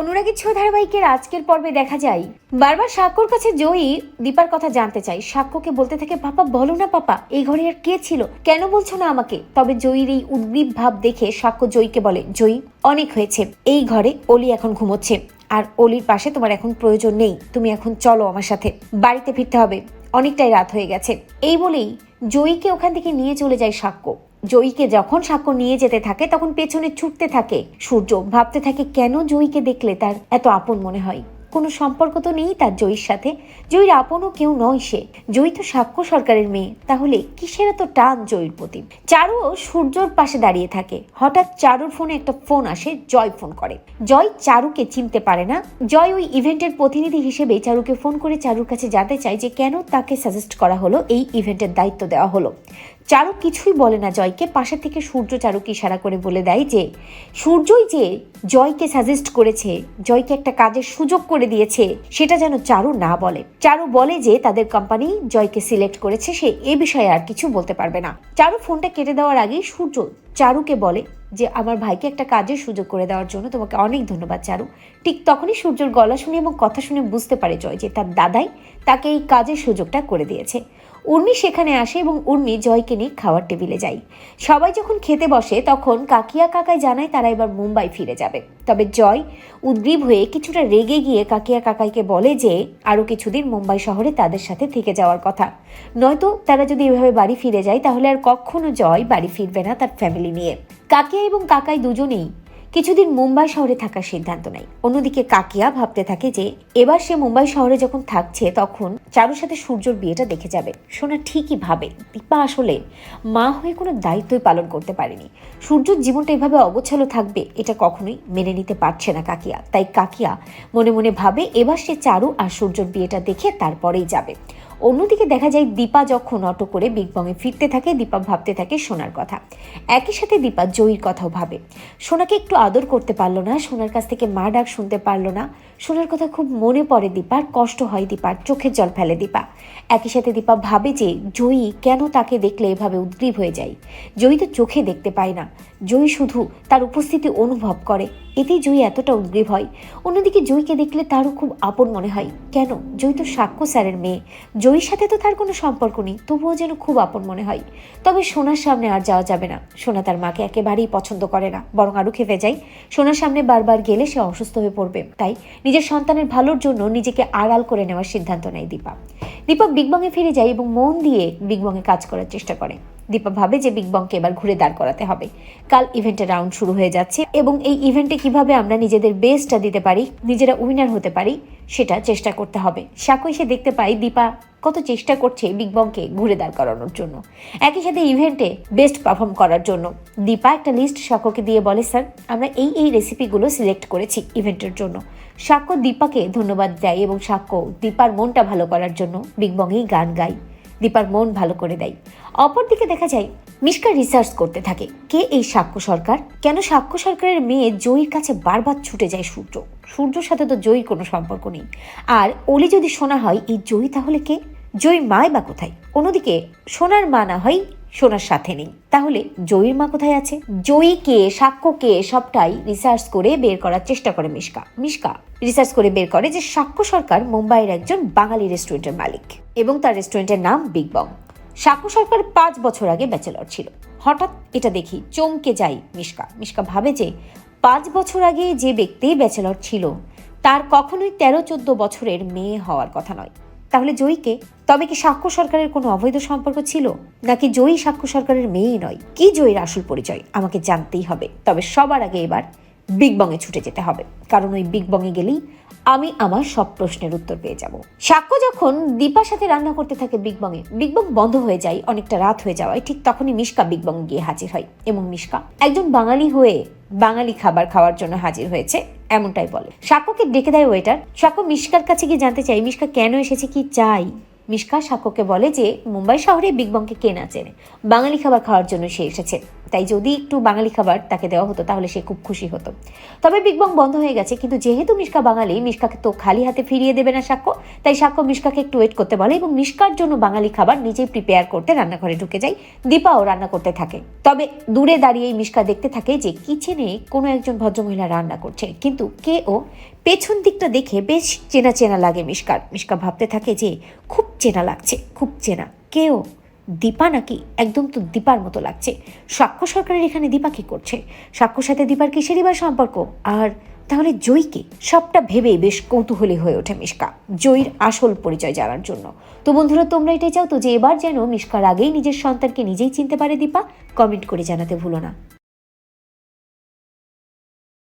অনুরাগী ছো ধারাবাহিকের আজকের পর্বে দেখা যায়, বারবার সাক্ষ্যর কাছে জয়ী দীপার কথা জানতে চাই। সাক্ষ্যকে বলতে থাকে, পাপা, বলো না পাপা, এই ঘরে আর কে ছিল? কেন বলছো না আমাকে? তবে জয়ীর এই উদ্গ্রীব ভাব দেখে সাক্ষ্য জয়ীকে বলে, জয়ী, অনেক হয়েছে। এই ঘরে অলি এখন ঘুমোচ্ছে। আর অলির পাশে তোমার এখন প্রয়োজন নেই। তুমি এখন চলো আমার সাথে। বাড়িতে ফিরতে হবে। অনেকটাই রাত হয়ে গেছে। এই বলেই জয়ীকে ওখান থেকে নিয়ে চলে যায় সাক্ষ্য জয়ীকে যখন সাক্ষ্য নিয়ে যেতে থাকে, তখন পেছনে ছুটতে থাকে। সূর্য ভাবতে থাকে, কেন জয়ীকে দেখলে তার এত আপন মনে হয়? কোনো সম্পর্ক তো নেই তার জয়ীর সাথে। জয়ীর আপনও কেউ নয় সে। জয়ী তো সাক্ষ্য সরকারের মেয়ে। তাহলে কিসের এত টান জয়ীর প্রতি? চারুও সূর্যর পাশে দাঁড়িয়ে থাকে। হঠাৎ চারুর ফোনে একটা ফোন আসে, জয় ফোন করে। জয় চারুকে চিনতে পারে না। জয় ওই ইভেন্টের প্রতিনিধি হিসেবে চারুকে ফোন করে চারুর কাছে জানতে চায় যে কেন তাকে সাজেস্ট করা হলো, এই ইভেন্টের দায়িত্ব দেওয়া হলো। চারু কিছুই বলে না জয়কে। পাশে থেকে সূর্য চারুকে ইশারা করে বলে দেয় যে, সূর্যই যে জয়কে সাজেস্ট করেছে, জয়কে একটা কাজের সুযোগ করে দিয়েছে, সেটা যেন চারু না বলে। চারু বলে যে তাদের কোম্পানি জয়কে সিলেক্ট করেছে, সে এ বিষয়ে আর কিছু বলতে পারবে না। চারু ফোনটা কেটে দেওয়ার আগেই সূর্য চারুকে বলে যে, আমার ভাইকে একটা কাজের সুযোগ করে দেওয়ার জন্য তোমাকে অনেক ধন্যবাদ চারু। ঠিক তখনই সূর্যর গলা শুনে এবং কথা শুনে বুঝতে পারে জয় যে তার দাদাই তাকে এই কাজের সুযোগটা করে দিয়েছে। উর্মি সেখানে আসে এবং উর্মি জয়কে নিয়ে খাওয়ার টেবিলে যায়। সবাই যখন খেতে বসে, তখন কাকিয়া কাকাই জানায় তারা এবার মুম্বাই ফিরে যাবে। তবে জয় উদ্গ্রীব হয়ে কিছুটা রেগে গিয়ে কাকিয়া কাকাইকে বলে যে, আরও কিছুদিন মুম্বাই শহরে তাদের সাথে থেকে যাওয়ার কথা। নয়তো তারা যদি এভাবে বাড়ি ফিরে যায়, তাহলে আর কখনো জয় বাড়ি ফিরবে না তার ফ্যামিলি নিয়ে। কাকিয়া এবং কাকাই দুজনেই কিছুদিন মুম্বাই শহরে থাকার সিদ্ধান্ত নেয়। অন্যদিকে কাকিয়া ভাবতে থাকে যে, এবার সে মুম্বাই শহরে যখন থাকছে, তখন চারুর সাথে সূর্যর বিয়েটা দেখে যাবে। সোনা ঠিকই ভাবে, দীপা আসলে মা হয়ে কোনো দায়িত্বই পালন করতে পারেনি। সূর্যর জীবনটা এভাবে অগোছালো থাকবে, এটা কখনোই মেনে নিতে পারছে না কাকিয়া। তাই কাকিয়া মনে মনে ভাবে, এবার সে চারু আর সূর্যর বিয়েটা দেখে তারপরেই যাবে। অন্যদিকে দেখা যায় দীপা যখন অটো করে বিগ বংয়ে ফিরতে থাকে, দীপা ভাবতে থাকে সোনার কথা। একই সাথে দীপা জয়ীর কথাও ভাবে। সোনাকে একটু আদর করতে পারল না, সোনার কাছ থেকে মা ডাক শুনতে পারল না। সোনার কথা খুব মনে পড়ে দীপার, কষ্ট হয় দীপার, চোখের জল ফেলে দীপা। একই সাথে দীপা ভাবে যে জয়ী কেন তাকে দেখলে এভাবে উদ্গ্রীব হয়ে যায়? জয়ী তো চোখে দেখতে পায় না। জয়ী শুধু তার উপস্থিতি অনুভব করে। এতেই জয়ী এতটা উদ্গ্রীব হয়। অন্যদিকে জয়ীকে দেখলে তারও খুব আপন মনে হয়। কেন? জয়ী তো সাক্ষ্য স্যারের মেয়ে। জয়ীর সাথে তো তার কোনো সম্পর্ক নেই, তবুও যেন খুব আপন মনে হয়। তবে সোনার সামনে আর যাওয়া যাবে না। সোনা তার মাকে একেবারেই পছন্দ করে না, বরং আরও খেপে যায়। সোনার সামনে বারবার গেলে সে অসুস্থ হয়ে পড়বে। তাই নিজের সন্তানের ভালোর জন্য নিজেকে আড়াল করে নেওয়ার সিদ্ধান্ত নেয় দীপা। দীপা বিগ বংয়ে ফিরে যায় এবং মন দিয়ে বিগ বংয়ে কাজ করার চেষ্টা করে। দীপা ভাবে যে বিগ বংকে এবার ঘুরে দাঁড় করাতে হবে। কাল ইভেন্টের রাউন্ড শুরু হয়ে যাচ্ছে এবং এই ইভেন্টে কীভাবে আমরা নিজেদের বেস্টটা দিতে পারি, নিজেরা উইনার হতে পারি, সেটা চেষ্টা করতে হবে। সাকই সে দেখতে পাই দীপা কত চেষ্টা করছে বিগ বংকে ঘুরে দাঁড় করানোর জন্য। একই সাথে ইভেন্টে বেস্ট পারফর্ম করার জন্য দীপা একটা লিস্ট সাক্ষ্যকে দিয়ে বলে স্যার আমরা এই এই রেসিপিগুলো সিলেক্ট করেছি ইভেন্টের জন্য। সাক্ষ্য দীপাকে ধন্যবাদ দেয় এবং সাক্ষ্য দীপার মনটা ভালো করার জন্য বিগ বংয়েই গান গায়। দীপার মন ভালো করে দেয়। অপরদিকে দেখা যায়, মিশকা রিসার্চ করতে থাকে, কে এই সাক্ষ্য সরকার? কেন সাক্ষ্য সরকারের মেয়ে জয়ীর কাছে বারবার ছুটে যায় সূর্য? সূর্যর সাথে তো জয়ীর কোনো সম্পর্ক নেই। আর অলি যদি শোনা হয়, এই জয়ী তাহলে কে? জয়ী মায় বা কোথায়? অন্যদিকে, সোনার মা না হয় সোনার সাথে নেই। তাহলে জয়ীর মা কোথায় আছে? জয়ী কে জয়ীকে সাক্ষ্যকে সবটাই রিসার্চ করে বের করার চেষ্টা করে মিশকা। মিশকা রিসার্চ করে বের করে যে সাক্ষ্য সরকার মুম্বাইয়ের একজন বাঙালি রেস্টুরেন্টের মালিক এবং তার রেস্টুরেন্টের নাম বিগ বং সাক্ষ্য সরকার পাঁচ বছর আগে ব্যাচেলর ছিল। হঠাৎ এটা দেখি, চমকে যাই মিশকা। মিশকা ভাবে যে পাঁচ বছর আগে যে ব্যক্তি ব্যাচেলর ছিল, তার কখনোই তেরো চোদ্দ বছরের মেয়ে হওয়ার কথা নয়। তাহলে জয়ীকে? তবে কি সাক্ষ্য সরকারের কোনো অবৈধ সম্পর্ক ছিল? নাকি জয়ী সাক্ষ্য সরকারের মেয়েই নয়? কি জয়ীর আসল পরিচয়? আমাকে জানতেই হবে। তবে সবার আগে এবার বিগ বংয়ে ছুটে যেতে হবে। কারণ ওই বিগ বংয়ে গেলেই আমি আমার সব প্রশ্নের উত্তর পেয়ে যাব। সাক্ষ্য যখন দীপার সাথে রান্না করতে থাকে বিগ বংয়ে, বিগ বং বন্ধ হয়ে যায়, অনেকটা রাত হয়ে যাওয়ায় ঠিক তখনই মিশকা বিগ বং গিয়ে হাজির হয়। এবং মিশকা একজন বাঙালি হয়ে বাঙালি খাবার খাওয়ার জন্য হাজির হয়েছে। এমনটাই বলে। সাক্ষ্যকে ডেকে দেয় ওয়েটার সাক্ষ্য মিশকার কাছে গিয়ে জানতে চাই মিশকা কেন এসেছে, কি চাই? মিশকা সাক্ষ্যকে বলে যে, মুম্বাই শহরে বিগ বংকে কে না চেনে? বাঙালি খাবার খাওয়ার জন্য সে এসেছে। তাই যদি একটু বাঙালি খাবার তাকে দেওয়া হতো, তাহলে সে খুব খুশি হতো। তবে বিগ বং বন্ধ হয়ে গেছে, কিন্তু যেহেতু মিশকা বাঙালি, মিশকাকে তো খালি হাতে ফিরিয়ে দেবে না সাক্ষ্য, তাই সাক্ষ্য মিশকাকে একটু ওয়েট করতে বলে এবং মিশকার জন্য বাঙালি খাবার নিজেই প্রিপেয়ার করতে রান্নাঘরে ঢুকে যায়। দীপাও রান্না করতে থাকে। তবে দূরে দাঁড়িয়ে মিশকা দেখতে থাকে যে কিচেনে কোনো একজন ভদ্রমহিলা রান্না করছে। কিন্তু কে ও পেছন দিকটা দেখে বেশ চেনা চেনা লাগে মিশকার। মিশকা ভাবতে থাকে যে, খুব চেনা লাগছে, খুব চেনা। কে ও দীপা নাকি একদম তো দীপার মতো লাগছে। সাক্ষ্য সরকারের এখানে দীপা কি করছে? সাক্ষ্যর সাথে দীপার কিসেরই বা সম্পর্ক? আর তাহলে জয়কে? সবটা ভেবে বেশ কৌতূহলী হয়ে ওঠে মিশকা, জয়ীর আসল পরিচয় জানার জন্য। তো বন্ধুরা, তোমরা এটাই চাও তো যে এবার যেন মিশকার আগেই নিজের সন্তানকে নিজেই চিনতে পারে দীপা? কমেন্ট করে জানাতে ভুলো না।